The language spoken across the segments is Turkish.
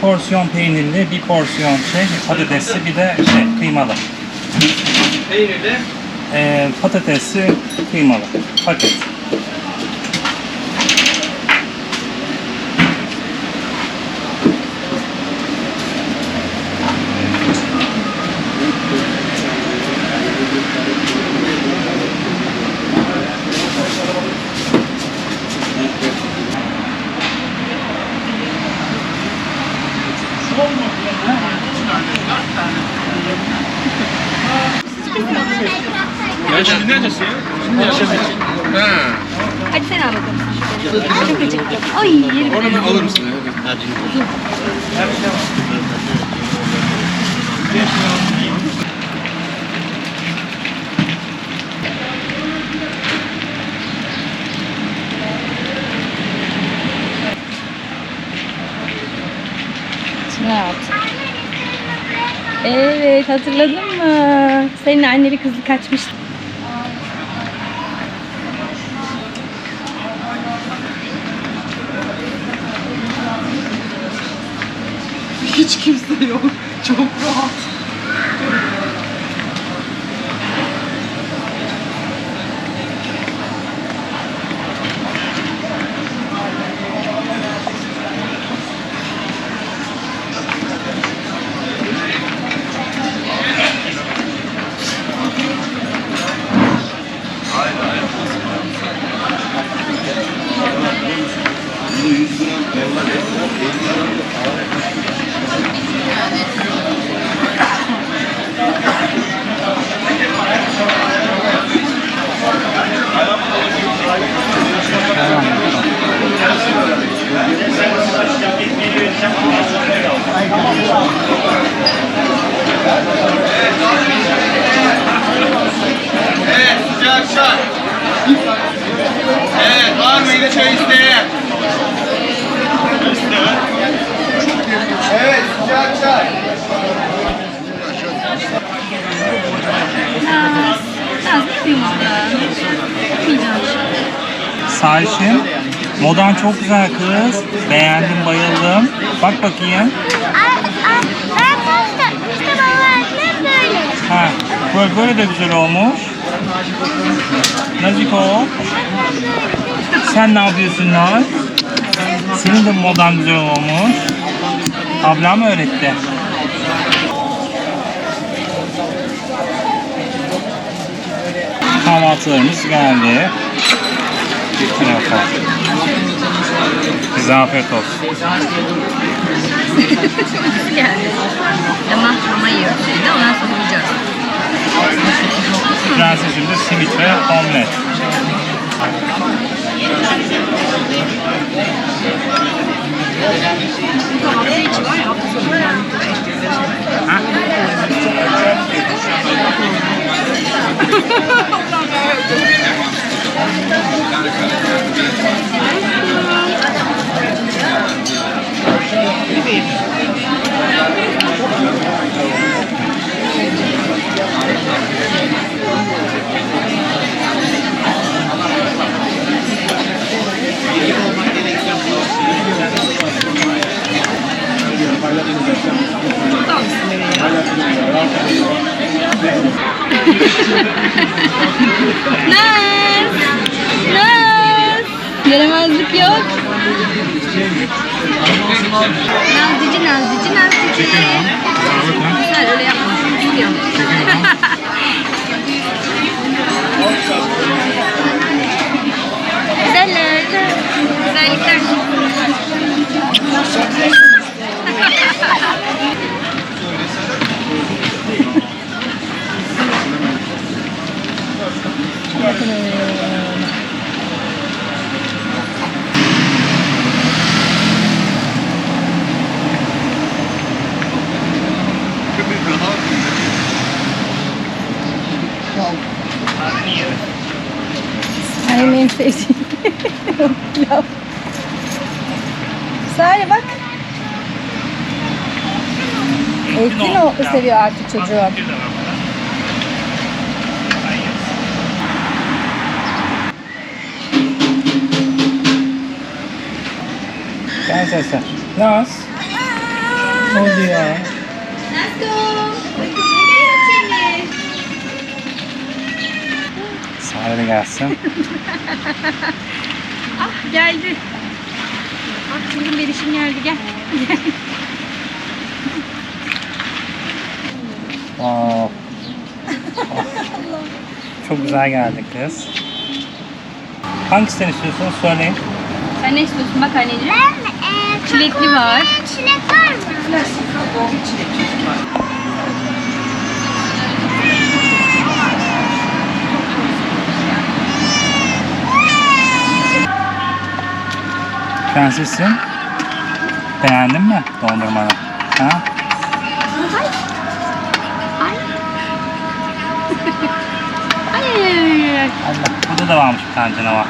porsiyon peynirli, bir porsiyon şey, patatesli, bir de şey, kıymalı. Peynirli. Ee, patatesli, kıymalı. Paket. Ya şimdi ne acısı ya? Şimdi acısı. Ha. Hadi sen al bakalım. Çok acıktım. Ay yerim. Onu bir alır mısın? Hadi. Ne yaptın? Evet hatırladın mı? Senin anneli kızı kaçmıştı. Hiç kimse yok. Çok rahat. Evet sıcak çay. Evet var mı yine çay isteyen? Evet sıcak çay. Naz ne yapıyorsun burada? Yapmayacağım. Sahişim, modan çok güzel kız. Beğendim, bayıldım. Bak bakayım. Ha, böyle, böyle de güzel olmuş. Naziko. Sen ne yapıyorsun Naz? Senin de modan güzel olmuş. Ablam öğretti. Kahvaltılarımız geldi. Bir tarafa. Bize afiyet olsun. geldi. Tamam mama yiyoruz şimdi ondan sonra yiyeceğiz. Prensesim de simit ve omlet. Hafta Thank you. Sare bak. Etkin o seviyor artık çocuğu. Hayır. Gel sesler. Naz. Ne oldu ya? Sare de gelsin. Geldi. Bak şimdi verişim geldi gel. Aa. Çok güzel geldi kız. Hangisini istiyorsun söyleyin. Sen ne istiyorsun bak anneciğim. Ben e, Çilekli var. çilek var mı? Prensesim. Beğendin mi dondurmanı? Ha? Ay ay. Allah. Burada da varmış bir tane canavar.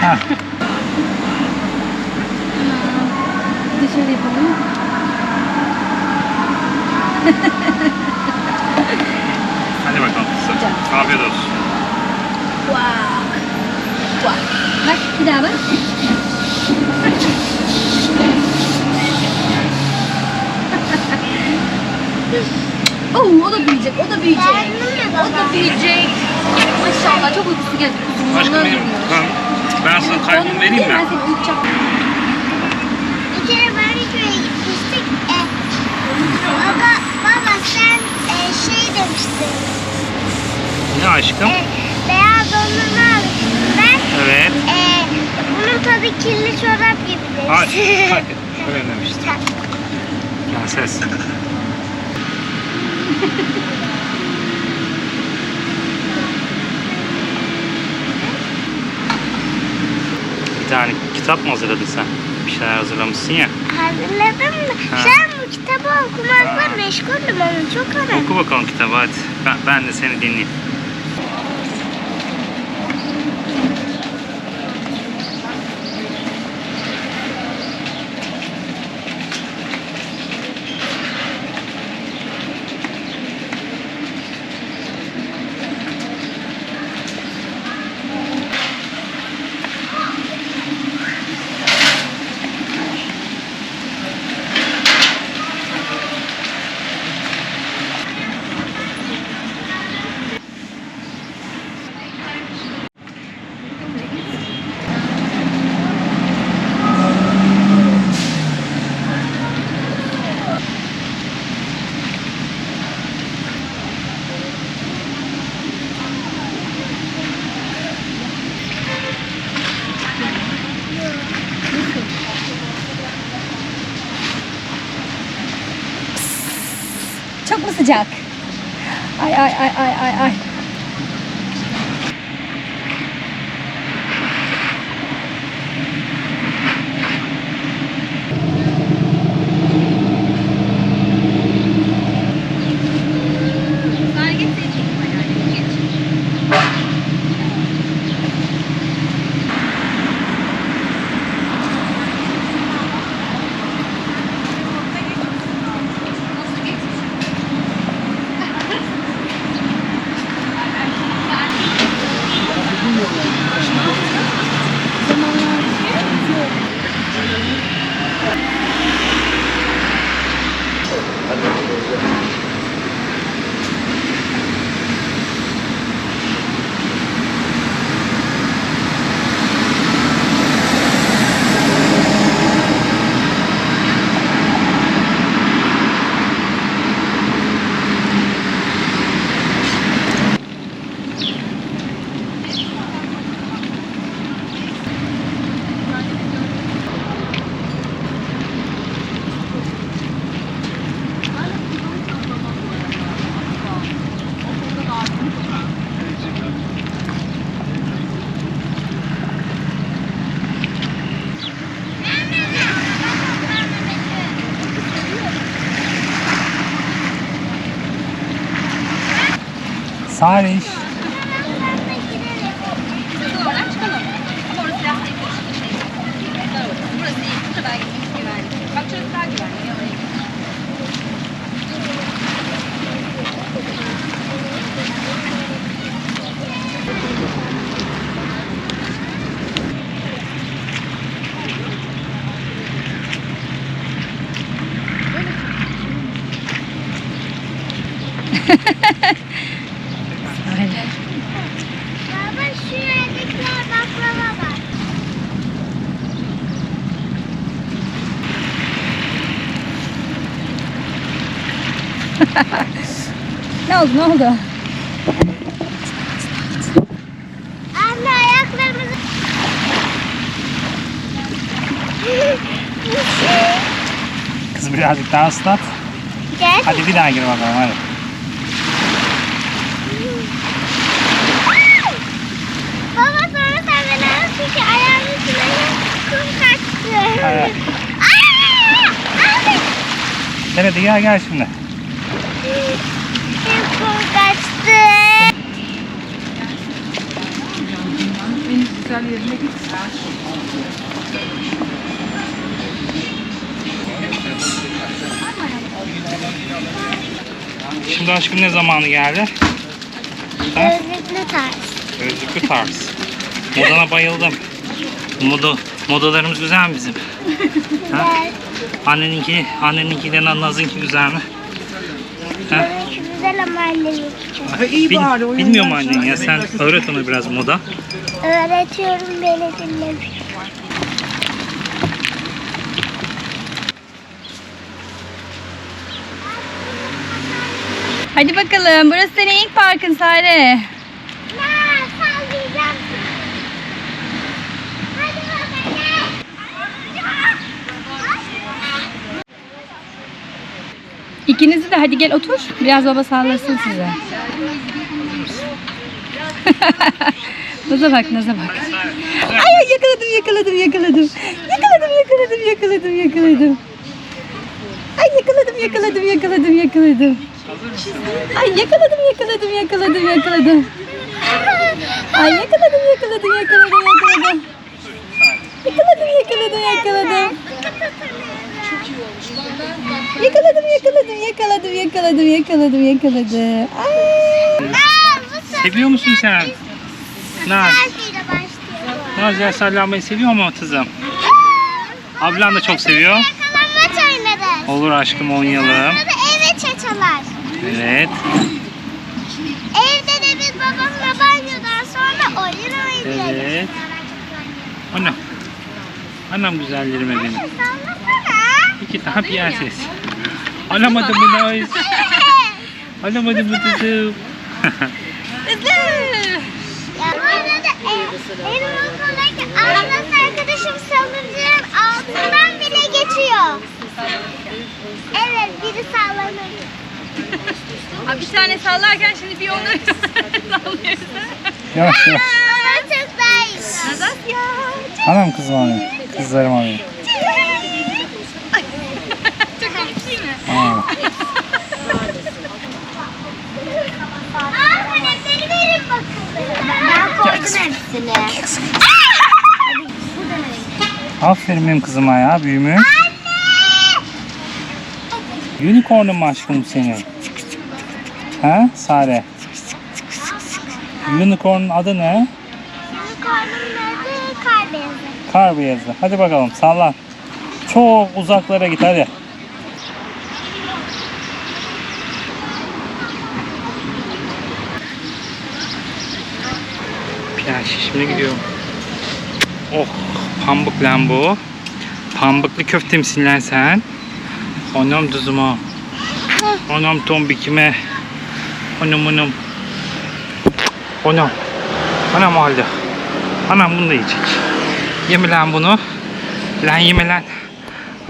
Ha. Dışarı yapalım. Hadi bakalım kızım. Afiyet olsun. Bak bir daha bak. Oo, o da büyüyecek, o da büyüyecek. O da büyüyecek. Maşallah çok uykusu geldi. Kuzum, Aşkım benim. Ben, ben sana kaybımı vereyim Ben mi? seni uyutacağım. Bir kere Barneköy'e gitmiştik. E, baba, baba sen e, şey demiştin. Ne aşkım? E, beyaz dondurma almıştın. Ben Evet. e, bunun tadı kirli çorap gibi Hayır. Hayır. Öyle demiştim. Prenses. Bir tane kitap mı hazırladın sen? Bir şeyler hazırlamışsın ya. Hazırladım da. Ha. Sen bu kitabı okumakla meşguldüm ama çok önemli. Oku bakalım kitabı hadi. Ben, ben de seni dinleyeyim. Sıcak? Ay ay ay ay ay ay. sorry. Ne oldu ne oldu? Anne ayaklarımızı... Kız birazcık daha ıslat. Gel. Hadi bir daha gir bakalım hadi. Baba sonra sen beni çünkü ayağımın içine kum kaçtı. Evet. Aa! Abi! Hadi gel gel şimdi. Kum kaçtı. En güzel yerine git. Şimdi aşkım ne zamanı geldi? Ha? Gözlüklü tarz. Gözlüklü tarz. Modana bayıldım. Moda, modalarımız güzel mi bizim? Ha? Güzel. Anneninki, anneninkiyle Naz'ınki güzel mi? Ha? Güzel ama annemin. Ha, iyi Bil- bari. oyun bilmiyor mu annen ya? Sen öğret ona biraz moda. Öğretiyorum beni dinlemiyor. Hadi bakalım. Burası senin ilk parkın Sare. Ya sallayacağım. Hadi bakalım. İkinizi de hadi gel otur. Biraz baba sallasın size. Naza bak, Naza bak. Ay yakaladım, yakaladım, yakaladım. Yakaladım, yakaladım, yakaladım, yakaladım. Ay yakaladım, yakaladım, yakaladım, yakaladım. Ay yakaladım, yakaladım, yakaladım, yakaladım. Ay yakaladım, yakaladım, yakaladım, yakaladım. Yakaladım, yakaladım, yakaladım. Yakaladım, yakaladım, yakaladım, yakaladım, yakaladım. Ay. Seviyor musun sen? Naz. Naz yer sallanmayı seviyor mu kızım? Ablan da çok seviyor. Yakalanmaç oynarız. Olur aşkım oynayalım. Sonra da eve çaçalar. Evet. Evde de biz babamla banyodan sonra oyun oynarız. Evet. Anam. Anam güzellerime benim. Sallasana. İki tane prenses. Alamadım mı Naz? Alamadım mı kızım? Benim okuldaki Anas arkadaşım salıncağın altından bile geçiyor. Evet biri sallanır. Abi bir tane sallarken şimdi bir onu sallıyorsun. yavaş yavaş. Ama çok daha iyi. Nazat ya. Anam kızım abi. Kızlarım abi. Aferin benim kızıma ya büyümüş. Unicorn'un mu aşkım senin? Ha Sare? Unicorn'un adı ne? Karnımın adı kar beyazı. Kar beyazı. Hadi bakalım sallan. Çok uzaklara git hadi. Şimdi gidiyorum. Oh pambuk lan bu. Pambuklu köfte misin lan sen? Anam tuzuma. Anam tombikime. Anam anam. Anam. Anam halde. Anam bunu da yiyecek. Yeme lan bunu. Lan yeme lan.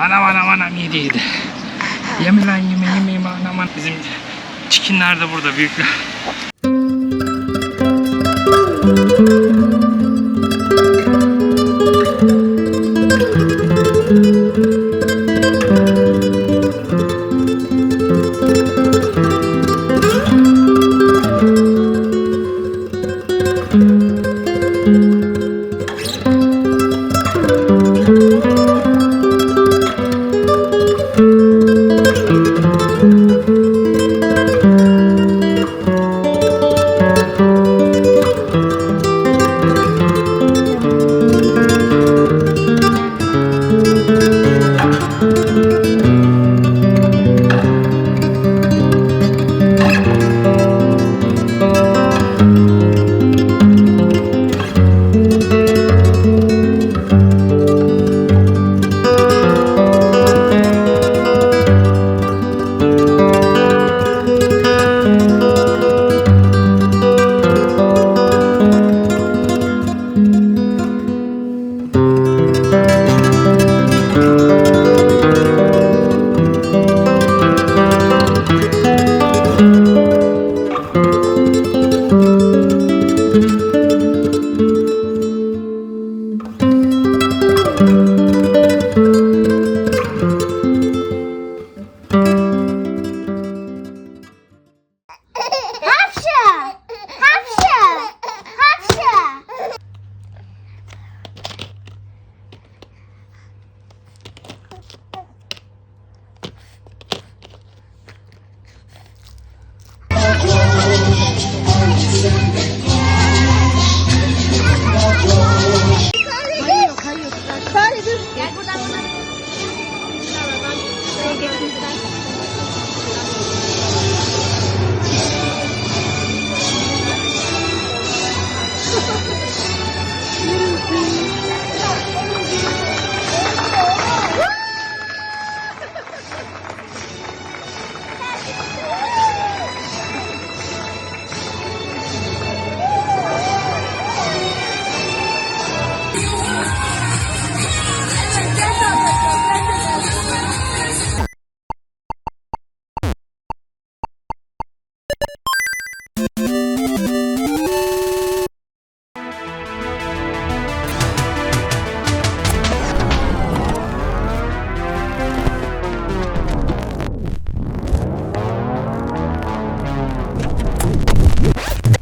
Anam anam anam yedi yedi. Yeme lan yeme yeme yeme anam anam. Bizim çikinler de burada büyükler.